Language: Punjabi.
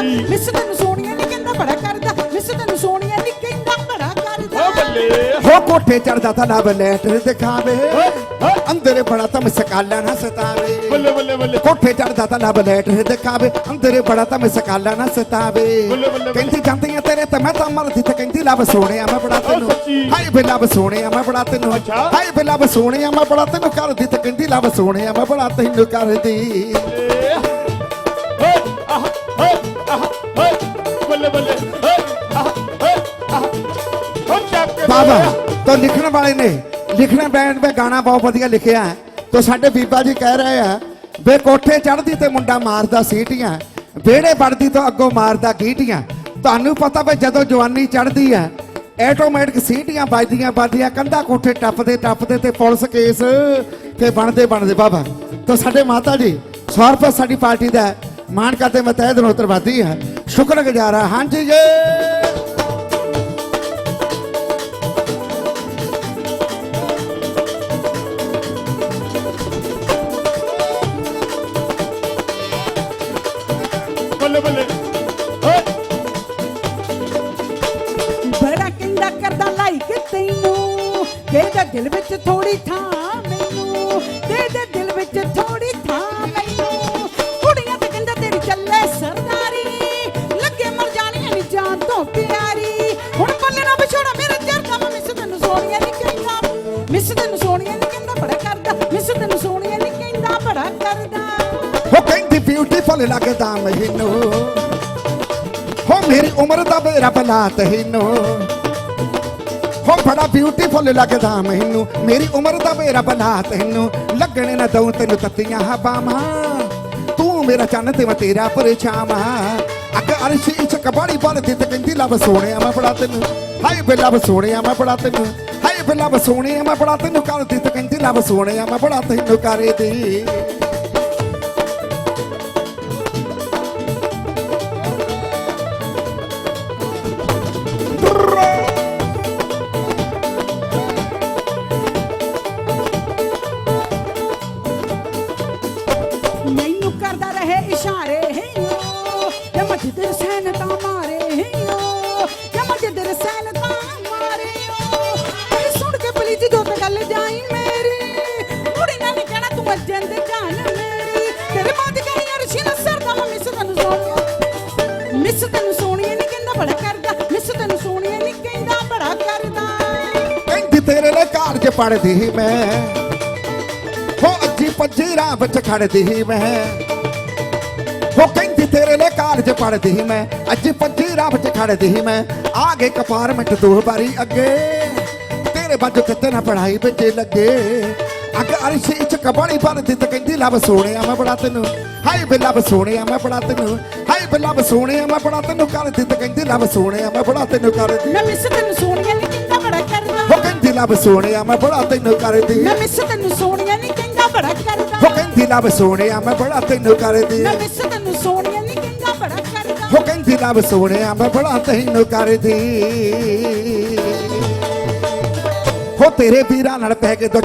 ਬੜਾ ਮਿਸ ਤੈਨੂੰ ਸੋਹਣੀਆਂ ਨਹੀਂ ਕਹਿੰਦਾ ਬੜਾ ਕਰਦਾ। ਮਿਸ ਤੈਨੂੰ ਸੋਹਣੀਆਂ ਨਹੀਂ ਕਹਿੰਦਾ ਬੜਾ ਕਰਦਾ। ਓ ਬੱਲੇ। ਹੋ ਕੋਠੇ ਚੜਦਾ ਤਾਂ ਲਵ ਲੈਟਰ ਦਿਖਾਵੇ। ਅੰਦਰ ਬੜਾ ਤਾਂ ਮਸਕਾਲਾ ਨਾ ਸਤਾਵੇ। ਬੱਲੇ ਬੱਲੇ ਬੱਲੇ। ਕੋਠੇ ਚੜਦਾ ਤਾਂ ਲਵ ਲੈਟਰ ਦਿਖਾਵੇ। ਅੰਦਰ ਬੜਾ ਤਾਂ ਮਸਕਾਲਾ ਨਾ ਸਤਾਵੇ। ਕਹਿੰਦੀ ਜਾਂਦੀਆਂ ਤੇਰੇ ਤੇ ਮੈਂ ਤਾਂ ਮਰਦੀ ਤੇ ਕਹਿੰਦੀ ਲਵ ਸੋਹਣਿਆ ਮੈਂ ਬੜਾ ਤੈਨੂੰ। ਹਾਏ ਬੇ ਲਵ ਸੋਹਣਿਆ ਮੈਂ ਬੜਾ ਤੈਨੂੰ। ਅੱਛਾ। ਹਾਏ ਬੇ ਲਵ ਸੋਹਣਿਆ ਮੈਂ ਬੜਾ ਤੈਨੂੰ ਕਰਦੀ ਤੇ ਕਹਿੰਦੀ ਲਵ ਸੋਹਣਿਆ ਮੈਂ ਬੜਾ ਤੈਨੂੰ ਕਰਦੀ। ਆਹ ਆਹ ਓਏ ਬੱਲੇ ਬੱਲੇ ਓਏ ਆਹ ਓਏ ਆਹ ਹੋ ਚੱਕ ਕੇ ਬਾਬਾ ਤਾਂ ਲਿਖਣ ਵਾਲੇ ਨੇ ਲਿਖਣਾ ਬੈਂਡ ਵਿੱਚ ਗਾਣਾ ਬਹੁਤ ਵਧੀਆ ਲਿਖਿਆ ਹੈ ਤਾਂ ਸਾਡੇ ਬੀਬਾ ਜੀ ਕਹਿ ਰਹੇ ਆ ਵੇ ਕੋਠੇ ਚੜਦੀ ਤੇ ਮੁੰਡਾ ਮਾਰਦਾ ਸੀਟੀਆਂ ਵਿਹੜੇ ਵੜਦੀ ਤੋਂ ਅੱਗੋਂ ਮਾਰਦਾ ਗੀਟੀਆਂ ਤੁਹਾਨੂੰ ਪਤਾ ਵੇ ਜਦੋਂ ਜਵਾਨੀ ਚੜਦੀ ਹੈ ਆਟੋਮੈਟਿਕ ਸੀਟੀਆਂ ਵੱਜਦੀਆਂ ਵੱਜਦੀਆਂ ਕੰਧਾ ਕੋਠੇ ਟੱਪਦੇ ਟੱਪਦੇ ਤੇ ਪੁਲਿਸ ਕੇਸ ਤੇ ਬਣਦੇ ਬਣਦੇ ਬਾਬਾ ਤਾਂ ਸਾਡੇ ਮਾਤਾ ਜੀ 100 ਸਾਡੀ ਪਾਰਟੀ ਦਾ ਹੈ। ਮਾਣ ਕਰਦੇ ਮੈਂ ਤਹਿ ਦਿਲੋਂ ਧੰਨਵਾਦੀ ਹਾਂ। ਸ਼ੁਕਰਗੁਜ਼ਾਰ ਹਾਂ ਹਾਂਜੀ ਜੀ। ਬੱਲੇ ਬੱਲੇ। ਓਏ। ਬੜਾ ਕਹਿੰਦਾ ਕਰਦਾ ਲਾਈਕ ਤੈਨੂੰ। ਕਿਹਦਾ ਦਿਲ ਵਿੱਚ ਥੋੜੀ ਥਾਂ ਬੜਾ ਕਰਦਾ। ਉਹ ਕਹਿੰਦੀ ਬਿਊਟੀਫੁਲ ਲੱਗਦਾ ਮੈਨੂੰ। ਹੋ ਮੇਰੀ ਉਮਰ ਦਾ ਮੇਰਾ ਬਲਾ ਤੈਨੂੰ। ਹੋ ਬੜਾ ਬਿਊਟੀਫੁਲ ਲੱਗਦਾ ਮੈਨੂੰ। ਮੇਰੀ ਉਮਰ ਦਾ ਮੇਰਾ ਬਲਾ ਤੈਨੂੰ। ਲੱਗਣੇ ਨਾ ਦਊ ਤੈਨੂੰ ਤੱਤੀਆਂ ਹਵਾਵਾਂ। ਤੂੰ ਮੇਰਾ ਚੰਨ ਤੇ ਮੈਂ ਤੇਰਾ ਪਰਛਾਵਾਂ। ਅੱਗ ਅਰਸ਼ੀ ਚ ਕਬਾੜੀ ਬਲਦੀ ਤੇ ਕਹਿੰਦੀ, ਲਵ ਸੋਹਣਿਆ ਮੈਂ ਬੜਾ ਤੈਨੂੰ। ਹਾਏ ਬੇ ਲਵ ਸੋਹਣਿਆ ਮੈਂ ਬੜਾ ਤੈਨੂੰ। ਹਾਏ ਬੇ ਲਵ ਸੋਹਣਿਆ ਮੈਂ ਬੜਾ ਤੈਨੂੰ ਕਰਦੀ ਤੇ ਕਹਿੰਦੀ ਲਵ ਸੋਹਣਿਆ ਮੈਂ ਬੜਾ ਤੈਨੂੰ ਕਰਦੀ ਮੈਨੂੰ ਕਰਦਾ ਰਹੇ ਇਸ਼ਾਰੇ ਹੈਯੋ ਜੇ ਮੱਝ ਤੇਰੇ ਸੈਨ ਤਾਂ ਨਹੀਂ ਕਹਿਣਾ ਤੂੰ ਦੇ ਜਾਨ ਮੇਰੀ। ਤੇਰੇ ਮਾਂ ਦੀ ਕਹੀ ਅਰਸ਼ੀ ਨਾ ਸਰਦਾ ਮਿਸ ਤੈਨੂੰ ਸੋਹਣੀਆਂ ਮਿਸ ਤੈਨੂੰ ਸੋਹਣੀਆਂ ਨਹੀਂ ਕਹਿੰਦਾ ਬੜਾ ਕਰਦਾ। ਮਿਸ ਤੈਨੂੰ ਸੋਹਣੀਆਂ ਨਹੀਂ ਕਹਿੰਦਾ ਬੜਾ ਕਰਦਾ। ਕਹਿੰਦੀ ਤੇਰੇ ਲਈ ਕਾਰਜ ਪੜਦੀ ਸੀ ਮੈਂ। ਹੋ ਅੱਜੀ ਪੱਜੀ ਰਾਹ ਵਿੱਚ ਖੜਦੀ ਸੀ ਮੈਂ। ਹੋ ਕਹਿੰਦੀ ਤੇਰੇ ਲਈ ਕਾਰਜ ਪੜਦੀ ਮੈਂ। ਅੱਜੀ ਪੱਜੀ ਰਾਹ ਵਿੱਚ ਖੜਦੀ ਮੈਂ। ਆ ਗਏ ਕਪਾਰਮੈਂਟ ਦੋ ਵਾਰੀ ਅੱਗੇ। ਤੇਰੇ ਬਾਜੂ ਕਿਤੇ ਨਾ ਪੜਾਈ ਵਿੱਚ ਲੱਗੇ। ਅੱਗ ਅਰਸ਼ੀ ਚ ਕਬਾੜੀ ਭਰਦੀ ਤੇ ਕਹਿੰਦੀ ਲਵ ਸੋਹਣਿਆ ਮੈਂ ਬੜਾ ਤੈਨੂੰ ਹਾਏ ਬੇ ਲਵ ਸੋਹਣਿਆ ਮੈਂ ਬੜਾ ਤੈਨੂੰ ਹਾਏ ਬੇ ਲਵ ਸੋਹਣਿਆ ਮੈਂ ਬੜਾ ਤੈਨੂੰ ਕਰਦੀ ਤੇ ਕਹਿੰਦੀ ਲਵ ਸੋਹਣਿਆ ਮੈਂ ਬੜਾ ਤੈਨੂੰ ਕਰਦੀ ਮੈਂ ਮਿਸ ਤੈਨੂੰ ਸੋਹਣੀਆਂ ਨਹੀਂ ਕਹਿੰਦਾ ਬੜਾ ਕਰਦਾ। ਹੋ ਕਹਿੰਦੀ ਲਵ ਸੋਹਣਿਆ ਮੈਂ ਬੜਾ ਤੈਨੂੰ ਕਰਦੀ ਮੈਂ ਮਿਸ ਤੈਨੂੰ ਸੋਹਣੀਆਂ ਨਹੀਂ ਕਹਿੰਦਾ ਬੜਾ ਕਰਦਾ। ਹੋ ਕਹਿੰਦੀ ਲਵ ਸੋਹਣਿਆ ਮੈਂ ਬੜਾ ਤੈਨੂੰ ਕਰਦੀ ਮੈਂ ਮਿਸ ਤੈਨੂੰ ਸੋਹਣੀਆਂ ਨਹੀਂ ਕਹਿੰਦਾ ਬੜਾ ਕਰਦਾ। ਹੋ ਕਹਿੰਦੀ ਲਵ ਸੋਹਣਿਆ ਮੈਂ ਬੜਾ ਤੈਨੂੰ ਕਰਦੀ ਹੋ ਤੇਰੇ ਵੀਰਾਂ ਨਾਲ ਪੈ ਕੇ ਦੋ